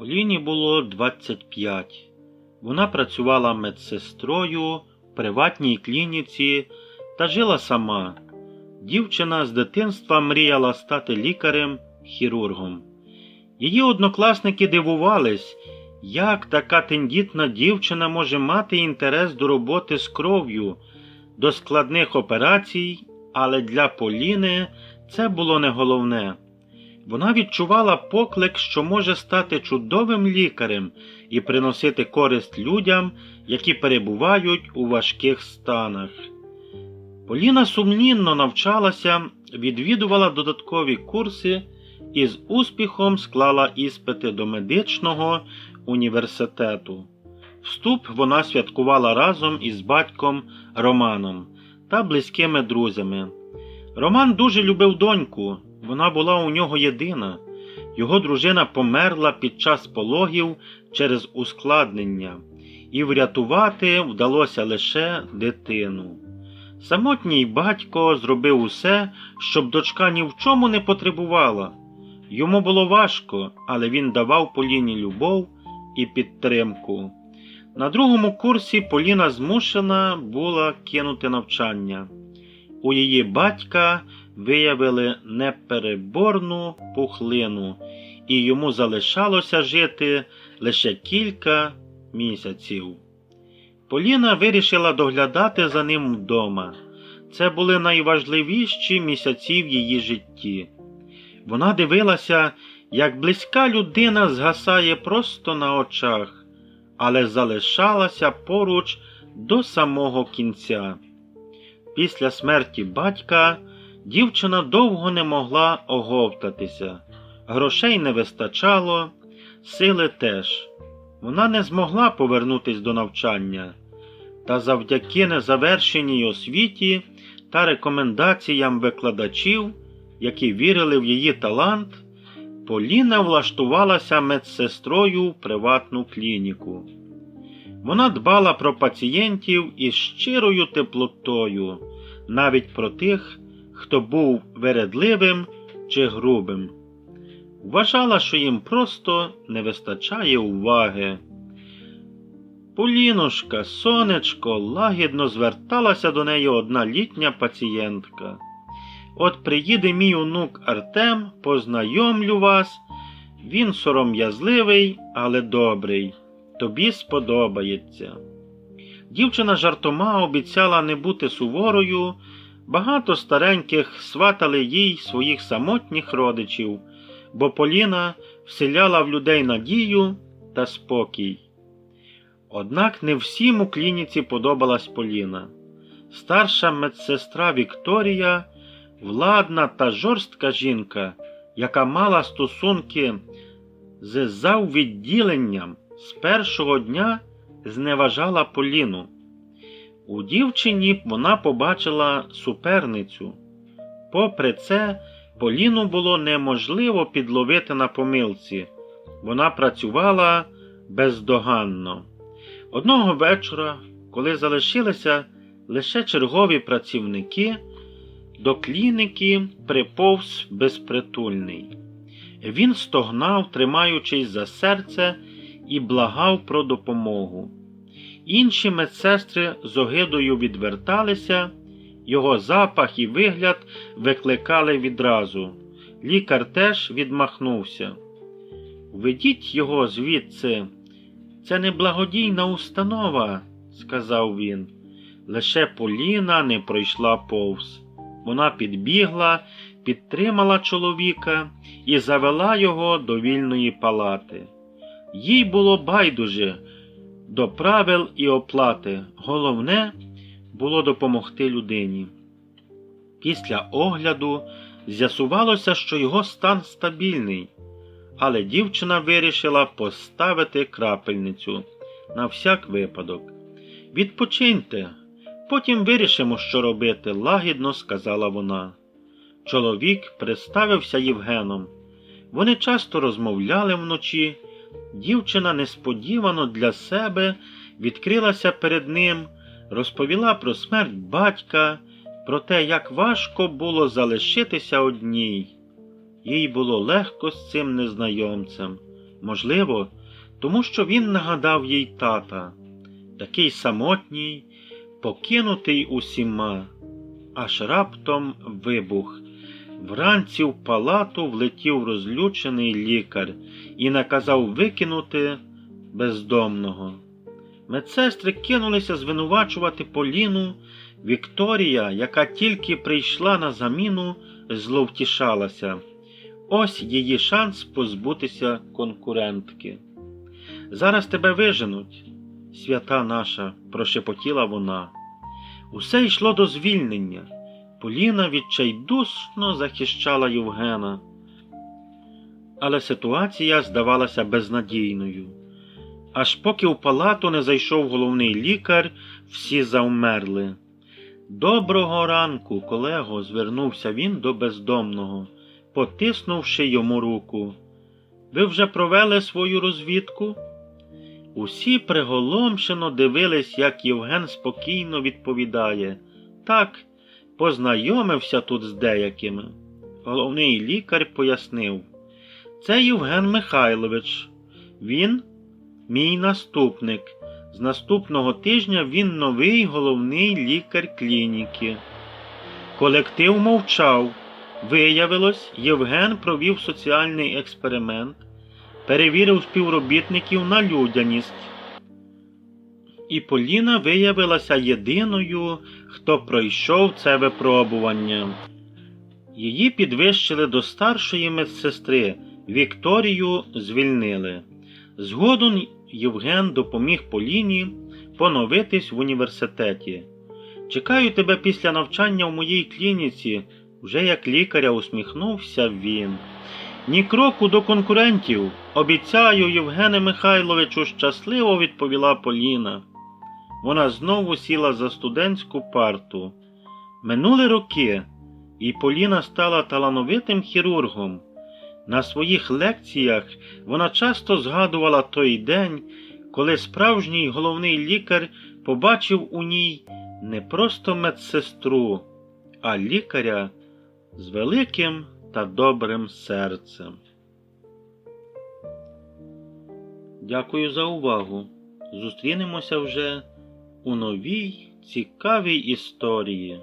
Поліні було 25. Вона працювала медсестрою в приватній клініці та жила сама. Дівчина з дитинства мріяла стати лікарем, хірургом. Її однокласники дивувались, як така тендітна дівчина може мати інтерес до роботи з кров'ю, до складних операцій, але для Поліни це було не головне. Вона відчувала поклик, що може стати чудовим лікарем і приносити користь людям, які перебувають у важких станах. Поліна сумлінно навчалася, відвідувала додаткові курси і з успіхом склала іспити до медичного університету. Вступ вона святкувала разом із батьком Романом та близькими друзями. Роман дуже любив доньку, вона була у нього єдина. Його дружина померла під час пологів через ускладнення, і врятувати вдалося лише дитину. Самотній батько зробив усе, щоб дочка ні в чому не потребувала. Йому було важко, але він давав Поліні любов і підтримку. На другому курсі Поліна змушена була кинути навчання. У її батька виявили непереборну пухлину, і йому залишалося жити лише кілька місяців. Поліна вирішила доглядати за ним вдома. Це були найважливіші місяці в її житті. Вона дивилася, як близька людина згасає просто на очах, але залишалася поруч до самого кінця. Після смерті батька дівчина довго не могла оговтатися, грошей не вистачало, сили теж. Вона не змогла повернутися до навчання, та завдяки незавершеній освіті та рекомендаціям викладачів, які вірили в її талант, Поліна влаштувалася медсестрою в приватну клініку. Вона дбала про пацієнтів із щирою теплотою, навіть про тих, хто був вередливим чи грубим. Вважала, що їм просто не вистачає уваги. Полінушка, сонечко, лагідно зверталася до неї одна літня пацієнтка. От приїде мій онук Артем, познайомлю вас. Він сором'язливий, але добрий. Тобі сподобається. Дівчина жартома обіцяла не бути суворою, багато стареньких сватали їй своїх самотніх родичів, бо Поліна вселяла в людей надію та спокій. Однак не всім у клініці подобалась Поліна. Старша медсестра Вікторія, владна та жорстка жінка, яка мала стосунки з заввідділенням, з першого дня зневажала Поліну. У дівчині вона побачила суперницю. Попри це, Поліну було неможливо підловити на помилці. Вона працювала бездоганно. Одного вечора, коли залишилися лише чергові працівники, до клініки приповз безпритульний. Він стогнав, тримаючись за серце, і благав про допомогу. Інші медсестри з огидою відверталися, його запах і вигляд викликали відразу. Лікар теж відмахнувся. Ведіть його звідси. Це не благодійна установа, сказав він. Лише Поліна не пройшла повз. Вона підбігла, підтримала чоловіка і завела його до вільної палати. Їй було байдуже до правил і оплати. Головне було допомогти людині. Після огляду з'ясувалося, що його стан стабільний, але дівчина вирішила поставити крапельницю на всяк випадок. Відпочиньте, потім вирішимо, що робити, лагідно сказала вона. Чоловік представився Євгеном. Вони часто розмовляли вночі. Дівчина несподівано для себе відкрилася перед ним, розповіла про смерть батька, про те, як важко було залишитися одній. Їй було легко з цим незнайомцем. Можливо, тому що він нагадав їй тата, такий самотній, покинутий усіма, аж раптом вибух. Вранці в палату влетів розлючений лікар і наказав викинути бездомного. Медсестри кинулися звинувачувати Поліну. Вікторія, яка тільки прийшла на заміну, зловтішалася. Ось її шанс позбутися конкурентки. Зараз тебе виженуть, свята наша, прошепотіла вона. Усе йшло до звільнення. Поліна відчайдушно захищала Євгена. Але ситуація здавалася безнадійною. Аж поки в палату не зайшов головний лікар, всі завмерли. Доброго ранку, колего, звернувся він до бездомного, потиснувши йому руку. Ви вже провели свою розвідку? Усі приголомшено дивились, як Євген спокійно відповідає. Так, познайомився тут з деякими. Головний лікар пояснив. Це Євген Михайлович. Він мій наступник. З наступного тижня він новий головний лікар клініки. Колектив мовчав. Виявилось, Євген провів соціальний експеримент, перевірив співробітників на людяність. І Поліна виявилася єдиною, хто пройшов це випробування. Її підвищили до старшої медсестри, Вікторію звільнили. Згодом Євген допоміг Поліні поновитись в університеті. Чекаю тебе після навчання в моїй клініці, вже як лікаря усміхнувся він. Ні кроку до конкурентів. Обіцяю, Євгене Михайловичу, щасливо відповіла Поліна. Вона знову сіла за студентську парту. Минули роки, і Поліна стала талановитим хірургом. На своїх лекціях вона часто згадувала той день, коли справжній головний лікар побачив у ній не просто медсестру, а лікаря з великим та добрим серцем. Дякую за увагу. Зустрінемося вже у новій цікавій історії.